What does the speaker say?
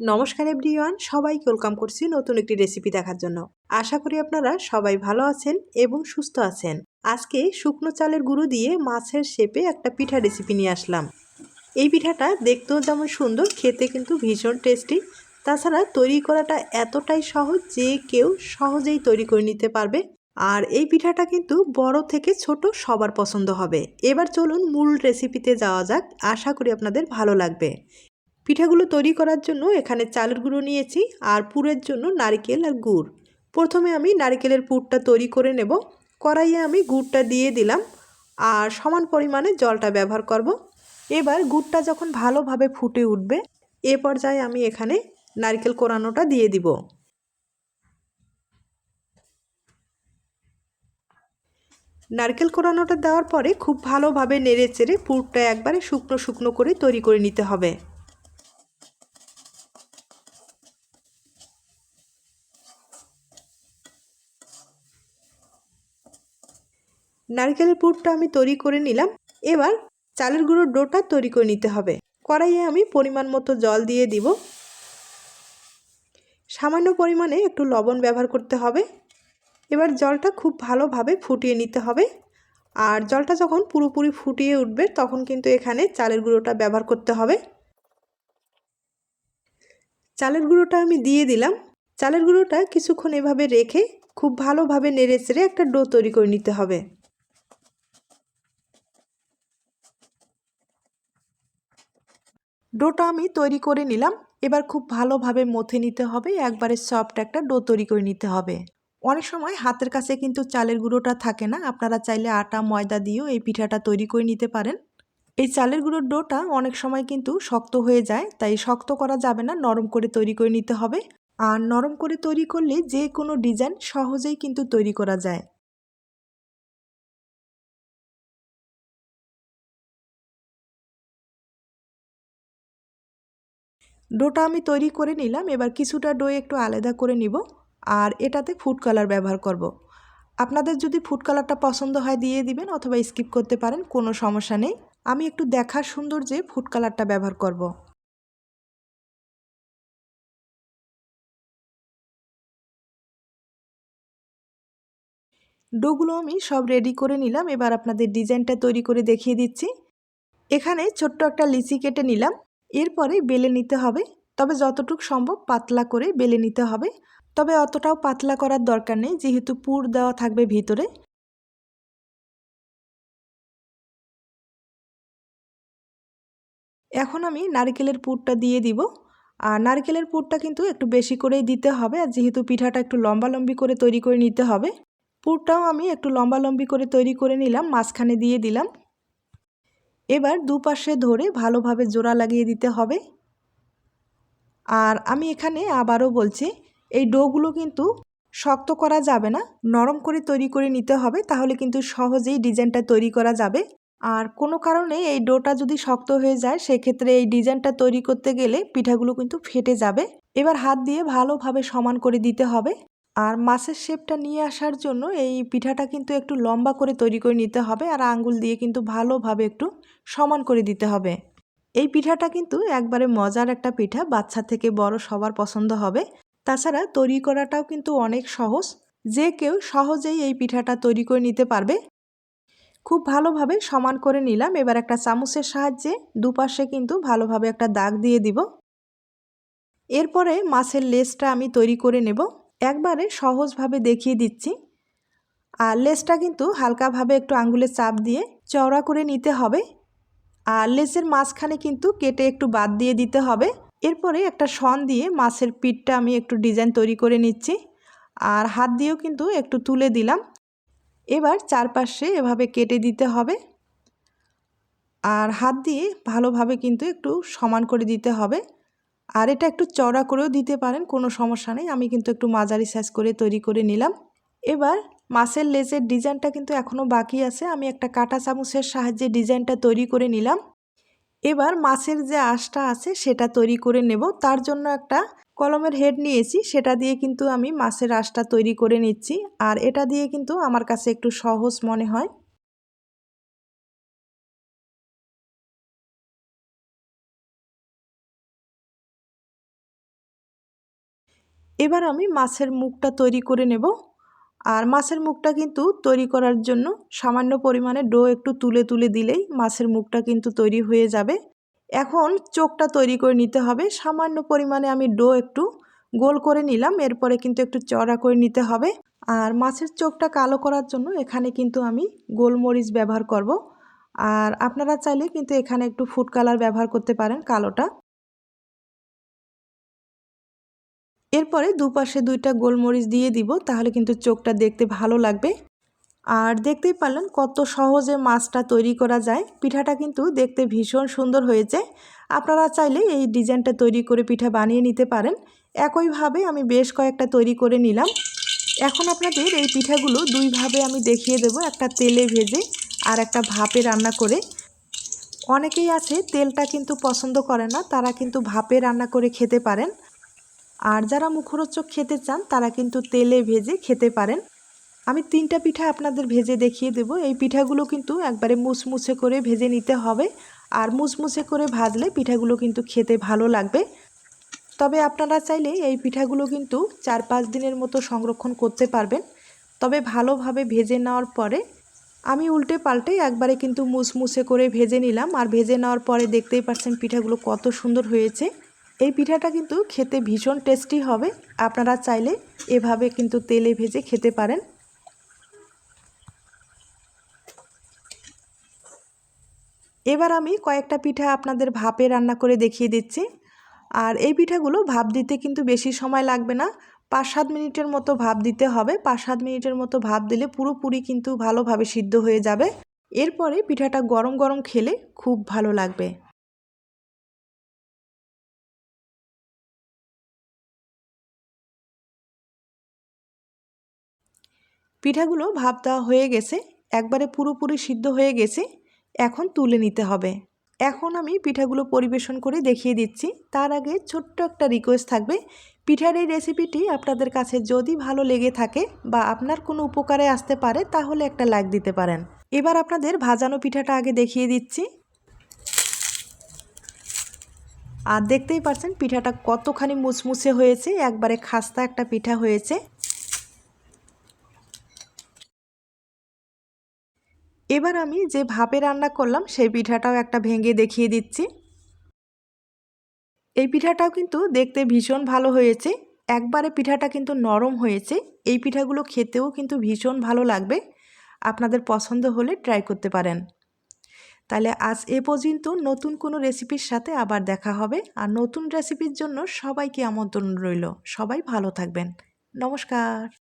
নমস্কার এভরিওয়ান, সবাইকে ওয়েলকাম করছি নতুন একটি রেসিপি দেখার জন্য। আশা করি আপনারা সবাই ভালো আছেন এবং সুস্থ আছেন। আজকে শুকনো চালের গুঁড়ো দিয়ে মাছের শেপে একটা পিঠা রেসিপি নিয়ে আসলাম। এই পিঠাটা দেখতেও যেমন সুন্দর, খেতে কিন্তু ভীষণ টেস্টি। তাছাড়া তৈরি করাটা এতটাই সহজ যে কেউ সহজেই তৈরি করে নিতে পারবে। আর এই পিঠাটা কিন্তু বড় থেকে ছোট সবার পছন্দ হবে। এবার চলুন মূল রেসিপিতে যাওয়া যাক। আশা করি আপনাদের ভালো লাগবে। পিঠাগুলো তৈরি করার জন্য এখানে চালের গুঁড়ো নিয়েছি আর পুরের জন্য নারিকেল আর গুড়। প্রথমে আমি নারিকেলের পুরটা তৈরি করে নেব। কড়াইয়ে আমি গুড়টা দিয়ে দিলাম আর সমান পরিমাণে জলটা ব্যবহার করব। এবার গুড়টা যখন ভালোভাবে ফুটে উঠবে, এ পর্যায়ে আমি এখানে নারকেল কোরানোটা দিয়ে দিব। নারকেল কোরানোটা দেওয়ার পরে খুব ভালোভাবে নেড়ে চেড়ে পুরটা একবারে শুকনো শুকনো করে তৈরি করে নিতে হবে। নারকেলের পুরটা আমি তৈরি করে নিলাম। এবার চালের গুঁড়োর ডোটা তৈরি করে নিতে হবে। কড়াইয়ে আমি পরিমাণ মতো জল দিয়ে দিব। সামান্য পরিমাণে একটু লবণ ব্যবহার করতে হবে। এবার জলটা খুব ভালোভাবে ফুটিয়ে নিতে হবে। আর জলটা যখন পুরোপুরি ফুটিয়ে উঠবে, তখন কিন্তু এখানে চালের গুঁড়োটা ব্যবহার করতে হবে। চালের গুঁড়োটা আমি দিয়ে দিলাম। চালের গুঁড়োটা কিছুক্ষণ এভাবে রেখে খুব ভালোভাবে নেড়ে চেড়ে একটা ডো তৈরি করে নিতে হবে। ডোটা আমি তৈরি করে নিলাম। এবার খুব ভালোভাবে মথে নিতে হবে। একবারে সফট একটা ডো তৈরি করে নিতে হবে। অনেক সময় হাতের কাছে কিন্তু চালের গুঁড়োটা থাকে না। আপনারা চাইলে আটা, ময়দা দিয়েও এই পিঠাটা তৈরি করে নিতে পারেন। এই চালের গুঁড়োর ডোটা অনেক সময় কিন্তু শক্ত হয়ে যায়, তাই শক্ত করা যাবে না, নরম করে তৈরি করে নিতে হবে। আর নরম করে তৈরি করলে যে কোনো ডিজাইন সহজেই কিন্তু তৈরি করা যায়। ডোটা আমি তৈরি করে নিলাম, এবার কিছুটা ডো একটু আলাদা করে নিব, আর এটাতে ফুড কালার ব্যবহার করব। আপনাদের যদি ফুড কালারটা পছন্দ হয় দিয়ে দিবেন অথবা স্কিপ করতে পারেন, কোনো সমস্যা নেই আমি একটু দেখার সুন্দর যে ফুড কালারটা ব্যবহার করব। ডোগুলো আমি সব রেডি করে নিলাম, এবার আপনাদের ডিজাইনটা তৈরি করে দেখিয়ে দিচ্ছি এখানে ছোট্ট একটা লিচি কেটে নিলাম এরপরে বেলে নিতে হবে। তবে যতটুকু সম্ভব পাতলা করে বেলে নিতে হবে। তবে অতটাও পাতলা করার দরকার নেই, যেহেতু পুর দেওয়া থাকবে ভিতরে। এখন আমি নারকেলের পুরটা দিয়ে দিব। আর নারকেলের পুরটা কিন্তু একটু বেশি করেই দিতে হবে। আর যেহেতু পিঠাটা একটু লম্বা লম্বি করে তৈরি করে নিতে হবে, পুরটাও আমি একটু লম্বা লম্বি করে তৈরি করে নিলাম, মাঝখানে দিয়ে দিলাম। এবার দুপাশে ধরে ভালোভাবে জোড়া লাগিয়ে দিতে হবে। আর আমি এখানে আবারও বলছি, এই ডোগুলো কিন্তু শক্ত করা যাবে না, নরম করে তৈরি করে নিতে হবে, তাহলে কিন্তু সহজেই ডিজাইনটা তৈরি করা যাবে। আর কোনো কারণে এই ডোটা যদি শক্ত হয়ে যায়, সেক্ষেত্রে এই ডিজাইনটা তৈরি করতে গেলে পিঠাগুলো কিন্তু ফেটে যাবে। এবার হাত দিয়ে ভালোভাবে সমান করে দিতে হবে। আর মাছের শেপটা নিয়ে আসার জন্য এই পিঠাটা কিন্তু একটু লম্বা করে তৈরি করে নিতে হবে, আর আঙ্গুল দিয়ে কিন্তু ভালোভাবে একটু সমান করে দিতে হবে। এই পিঠাটা কিন্তু একবারে মজার একটা পিঠা, বাচ্চা থেকে বড় সবার পছন্দ হবে। তাছাড়া তৈরি করাটাও কিন্তু অনেক সহজ। যে কেউ সহজেই এই পিঠাটা তৈরি করে নিতে পারবে। খুব ভালোভাবে সমান করে নিলাম। এবার একটা চামচের সাহায্যে দুপাশে কিন্তু ভালোভাবে একটা দাগ দিয়ে দিব। এরপরে মাছের লেসটা আমি তৈরি করে নেব। একবারে সহজভাবে দেখিয়ে দিচ্ছি। আর লেসটা কিন্তু হালকাভাবে একটু আঙ্গুলে চাপ দিয়ে চওড়া করে নিতে হবে। আর লেসের মাঝখানে কিন্তু কেটে একটু বাদ দিয়ে দিতে হবে। এরপরে একটা শন দিয়ে মাছের পিঠটা আমি একটু ডিজাইন তৈরি করে নিচ্ছি। আর হাত দিয়েও কিন্তু একটু তুলে দিলাম। এবার চারপাশে এভাবে কেটে দিতে হবে। আর হাত দিয়ে ভালোভাবে কিন্তু একটু সমান করে দিতে হবে। আর এটা একটু চড়া করেও দিতে পারেন, কোনো সমস্যা নেই। আমি কিন্তু একটু মাঝারি সাইজ করে তৈরি করে নিলাম। এবার মাছের লেজের ডিজাইনটা কিন্তু এখনও বাকি আছে। আমি একটা কাটা চামচের সাহায্যে ডিজাইনটা তৈরি করে নিলাম। এবার মাছের যে আঁশটা আছে সেটা তৈরি করে নেব। তার জন্য একটা কলমের হেড নিয়েছি। সেটা দিয়ে কিন্তু আমি মাছের আঁশটা তৈরি করে নিচ্ছি। আর এটা দিয়ে কিন্তু আমার কাছে একটু সহজ মনে হয়। এবার আমি মাছের মুখটা তৈরি করে নেব। আর মাছের মুখটা কিন্তু তৈরি করার জন্য সামান্য পরিমাণে ডো একটু তুলে তুলে দিলেই মাছের মুখটা কিন্তু তৈরি হয়ে যাবে। এখন চোখটা তৈরি করে নিতে হবে। সামান্য পরিমাণে আমি ডো একটু গোল করে নিলাম, এরপরে কিন্তু একটু চড়া করে নিতে হবে। আর মাছের চোখটা কালো করার জন্য এখানে কিন্তু আমি গোলমরিচ ব্যবহার করব। আর আপনারা চাইলে কিন্তু এখানে একটু ফুড কালার ব্যবহার করতে পারেন কালোটা। এরপরে দুপাশে দুইটা গোলমরিচ দিয়ে দিব, তাহলে কিন্তু চোখটা দেখতে ভালো লাগবে। আর দেখতেই পারলেন কত সহজে মাছটা তৈরি করা যায়। পিঠাটা কিন্তু দেখতে ভীষণ সুন্দর হয়েছে। আপনারা চাইলে এই ডিজাইনটা তৈরি করে পিঠা বানিয়ে নিতে পারেন। একইভাবে আমি বেশ কয়েকটা তৈরি করে নিলাম। এখন আপনাদের এই পিঠাগুলো দুইভাবে আমি দেখিয়ে দেব, একটা তেলে ভেজে আর একটা ভাপে রান্না করে। অনেকেই আছে তেলটা কিন্তু পছন্দ করে না, তারা কিন্তু ভাপে রান্না করে খেতে পারেন। আর যারা মুখরোচক খেতে চান, তারা কিন্তু তেলে ভেজে খেতে পারেন। আমি তিনটা পিঠা আপনাদের ভেজে দেখিয়ে দেব। এই পিঠাগুলো কিন্তু একবারে মুছমুছে করে ভেজে নিতে হবে। আর মুছমুছে করে ভাজলে পিঠাগুলো কিন্তু খেতে ভালো লাগবে। তবে আপনারা চাইলে এই পিঠাগুলো কিন্তু চার পাঁচ দিনের মতো সংরক্ষণ করতে পারবেন। তবে ভালোভাবে ভেজে নেওয়ার পরে আমি উল্টে পাল্টে একবারে কিন্তু মুছমুছে করে ভেজে নিলাম। আর ভেজে নেওয়ার পরে দেখতেই পাচ্ছেন পিঠাগুলো কত সুন্দর হয়েছে। এই পিঠাটা কিন্তু খেতে ভীষণ টেস্টি হবে। আপনারা চাইলে এভাবে কিন্তু তেলে ভেজে খেতে পারেন। এবার আমি কয়েকটা পিঠা আপনাদের ভাপে রান্না করে দেখিয়ে দিচ্ছি। আর এই পিঠাগুলো ভাপ দিতে কিন্তু বেশি সময় লাগবে না। পাঁচ সাত মিনিটের মতো ভাপ দিতে হবে। পাঁচ সাত মিনিটের মতো ভাপ দিলে পুরোপুরি কিন্তু ভালোভাবে সিদ্ধ হয়ে যাবে। এরপরে পিঠাটা গরম গরম খেলে খুব ভালো লাগবে। পিঠাগুলো ভাপ দেওয়া হয়ে গেছে, একবারে পুরোপুরি সিদ্ধ হয়ে গেছে, এখন তুলে নিতে হবে। এখন আমি পিঠাগুলো পরিবেশন করে দেখিয়ে দিচ্ছি। তার আগে ছোট্ট একটা রিকোয়েস্ট থাকবে। পিঠার এই রেসিপিটি আপনাদের কাছে যদি ভালো লেগে থাকে বা আপনার কোনো উপকারে আসতে পারে, তাহলে একটা লাইক দিতে পারেন। এবার আপনাদের ভাজানো পিঠাটা আগে দেখিয়ে দিচ্ছি। আর দেখতেই পাচ্ছেন পিঠাটা কতখানি মুচমুচে হয়েছে, একবারে খাস্তা একটা পিঠা হয়েছে। এবার আমি যে ভাপে রান্না করলাম, সেই পিঠাটাও একটা ভেঙে দেখিয়ে দিচ্ছি। এই পিঠাটাও কিন্তু দেখতে ভীষণ ভালো হয়েছে। একবারে পিঠাটা কিন্তু নরম হয়েছে। এই পিঠাগুলো খেতেও কিন্তু ভীষণ ভালো লাগবে। আপনাদের পছন্দ হলে ট্রাই করতে পারেন। তাহলে আজ এ পর্যন্ত নতুন কোনো রেসিপির সাথে আবার দেখা হবে। আর নতুন রেসিপির জন্য সবাইকে আমন্ত্রণ রইল। সবাই ভালো থাকবেন। নমস্কার।